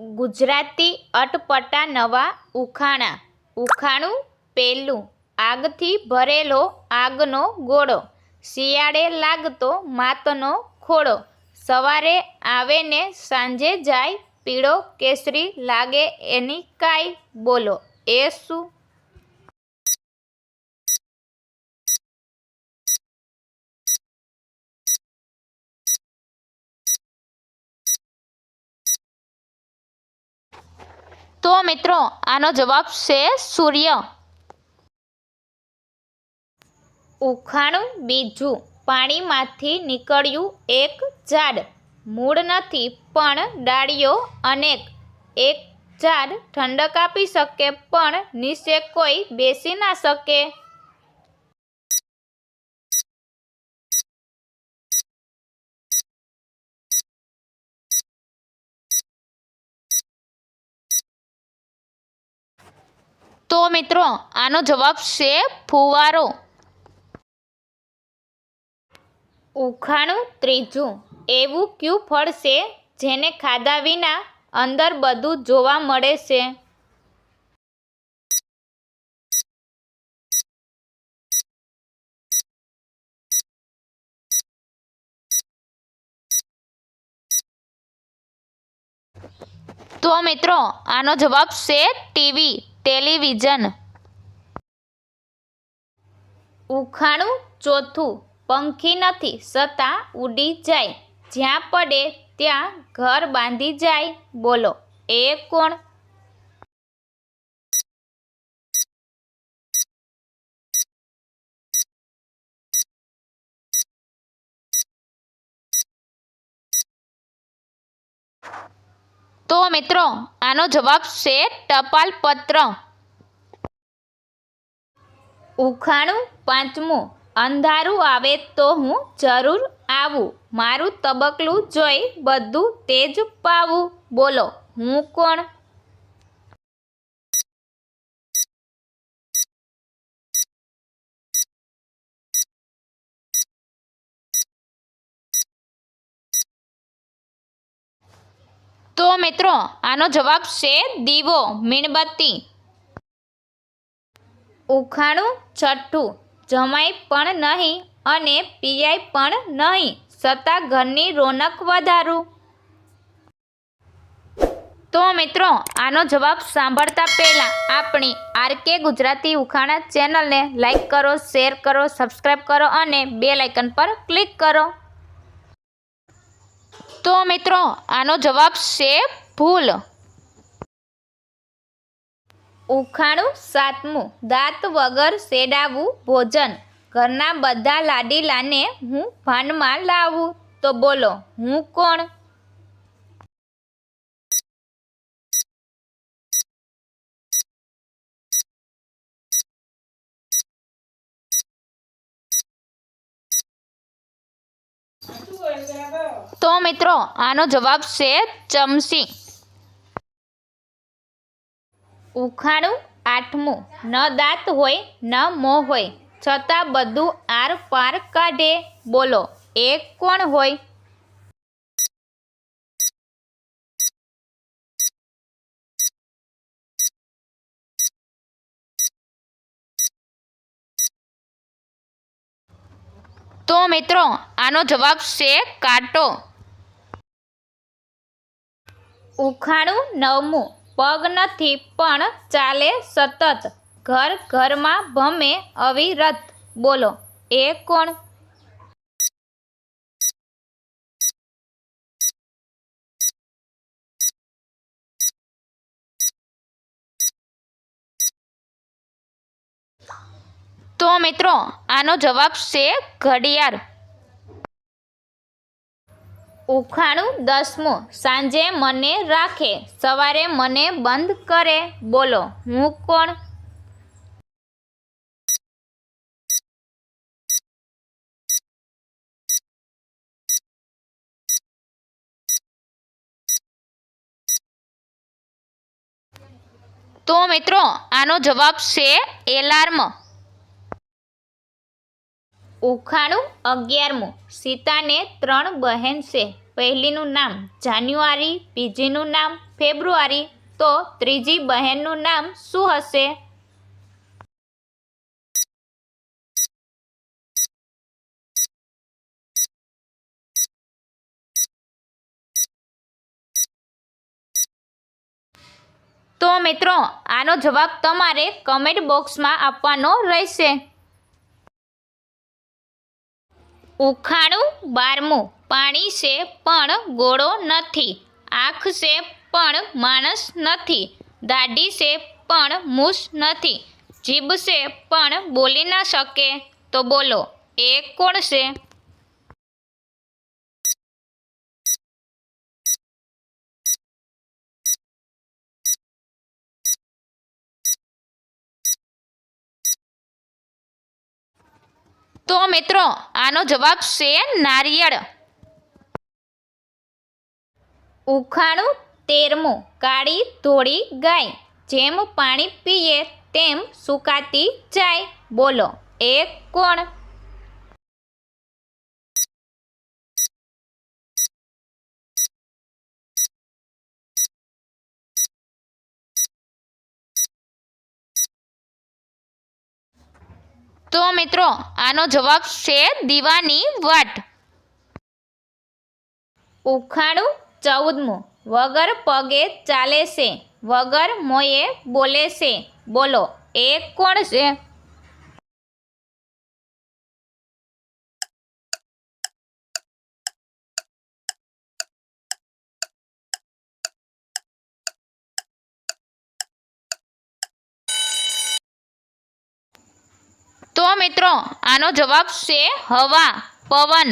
ગુજરાતી અટપટા નવા ઉખાણા. ઉખાણું પહેલું આગથી ભરેલો આગનો ગોળો. શિયાળે લાગતો માતનો ખોળો. સવારે આવે ને સાંજે જાય પીળો કેસરી લાગે એની કાંઈ બોલો. એ શું? તો મિત્રો, આનો જવાબ છે સૂર્ય. ઉખાણું બીજું પાણીમાંથી નીકળ્યું એક ઝાડ. મૂળ નથી, પણ ડાળીઓ અનેક. એક ઝાડ ઠંડક આપી શકે, પણ નીચે કોઈ બેસી ના શકે. તો મિત્રો, આનો જવાબ છે ફુવારો. ઉખાણું ત્રીજું. એવું કયું ફળ છે જેને ખાધા વિના અંદર બધું જોવા મળે છે? તો મિત્રો, આનો જવાબ છે ટીવી. ટેલિવિઝન. ઉખાણું ચોથું, પંખી નથી છતાં ઉડી જાય. જ્યાં પડે ત્યાં ઘર બાંધી જાય, બોલો, એ કોણ? તો મિત્રો, આનો જવાબ છે ટપાલ પત્ર ઉખાણું પાંચમું, અંધારું આવે તો હું જરૂર આવું. મારું તબકલું જોઈ બધું તેજ પાવું. બોલો, હું કોણ? તો મિત્રો, આનો જવાબ છે દીવો, મીણબત્તી. ઉખાણું છઠ્ઠું જમાય પણ નહીં અને પીઆઈ પણ નહીં છતાં ઘરની રોનક વધારું. તો મિત્રો, આનો જવાબ સાંભળતા પહેલાં આપણી આરકે ગુજરાતી ઉખાણા ચેનલને લાઈક કરો, શેર કરો, સબસ્ક્રાઈબ કરો અને બે લાઇકન પર ક્લિક કરો. તો મિત્રો, આનો જવાબ છે ભૂલ. ઉખાણું સાતમું, દાંત વગર સેડાવું ભોજન. ઘરના બધા લાડીલાને હું ભાનમાં લાવું. તો બોલો, હું કોણ? તો મિત્રો, આનો જવાબ છે ચમસી ઉખાણું આઠમું. ન દાંત હોય, ન મોં હોય, છતાં બધું આર પાર કાઢે. બોલો, એ કોણ હોય? તો મિત્રો, આનો જવાબ છે કાંટો. ઉખાણું નવમું પગ નથી, પણ ચાલે સતત. ઘર ઘરમાં ભમે અવિરત. બોલો, એ કોણ? તો મિત્રો, આનો જવાબ છે ઘડિયાળ. ઉખાણું દસમું, સાંજે મને રાખે, સવારે મને બંધ કરે, બોલો, હું કોણ? તો મિત્રો, આનો જવાબ છે એલાર્મ. ઉખાણું અગિયારમું. સીતાને ત્રણ બહેન છે. પહેલીનું નામ જાન્યુઆરી, બીજીનું નામ ફેબ્રુઆરી. તો ત્રીજી બહેનનું નામ શું હશે? તો મિત્રો, આનો જવાબ તમારે કમેન્ટ બોક્સમાં આપવાનો રહેશે. ઉખાણું બારમું. પાણી છે પણ ગોળો નથી. આંખ છે પણ માણસ નથી. દાઢી છે પણ મૂસ નથી. જીભ છે પણ બોલી ના શકે. તો બોલો, એ કોણ છે? તો મિત્રો, આનો જવાબ છે નારિયેળ. ઉખાણું, તેરમું, કાળી, ધોળી, ગાય. જેમ પાણી પીએ, તેમ સુકાતી જાય. બોલો, એ કોણ? તો મિત્રો, આનો જવાબ છે દીવાની વાટ. ઉખાણું ચૌદમું. વગર પગે ચાલે છે. વગર મોયે બોલે છે. બોલો, એ કોણ છે? તો મિત્રો આનો જવાબ છે હવા પવન.